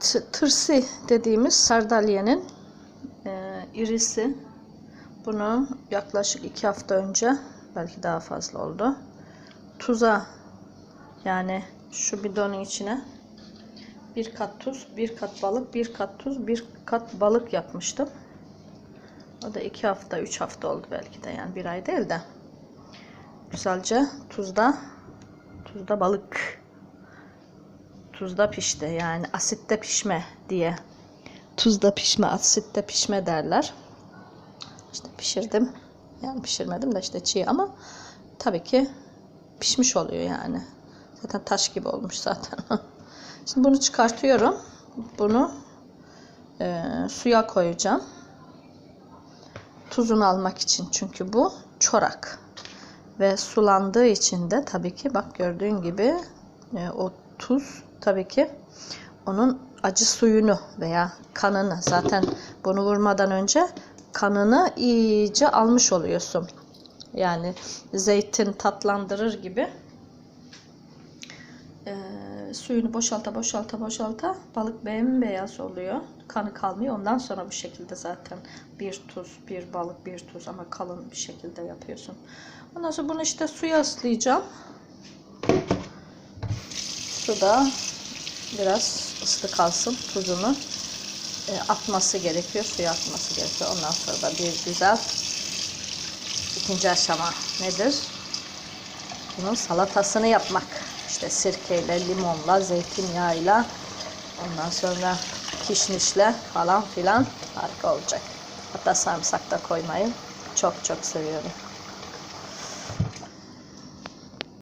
T- tırsi dediğimiz sardalyenin e, irisi. Bunu yaklaşık iki hafta önce belki daha fazla oldu. Tuza yani şu bidonun içine bir kat tuz, bir kat balık, bir kat tuz, bir kat balık yapmıştım. O da iki hafta, üç hafta oldu belki de yani bir ay değil de. Güzelce tuzda, tuzda balık, tuzda pişti yani asitte pişme diye. Tuzda pişme, asitte pişme derler. İşte pişirdim. Yani pişirmedim de işte çiğ ama tabii ki pişmiş oluyor yani. Zaten taş gibi olmuş zaten. Şimdi bunu çıkartıyorum. Bunu e, suya koyacağım. Tuzunu almak için çünkü bu çorak. Ve sulandığı için de tabii ki bak gördüğün gibi o tuz tabii ki onun acı suyunu veya kanını zaten bunu vurmadan önce kanını iyice almış oluyorsun. Yani zeytin tatlandırır gibi e, suyunu boşalta boşalta boşalta balık bembeyaz oluyor. Kanı kalmıyor. Ondan sonra bu şekilde zaten bir tuz, bir balık, bir tuz ama kalın bir şekilde yapıyorsun. Ondan sonra bunu işte suya ıslayacağım. Suda biraz ıslı kalsın tuzunu e, atması gerekiyor. Suya atması gerekiyor. Ondan sonra da bir güzel ikinci aşama nedir? Bunun salatasını yapmak. İşte sirkeyle, limonla, zeytinyağıyla ondan sonra kişnişle falan filan harika olacak. Hatta sarımsak da koymayı çok çok seviyorum.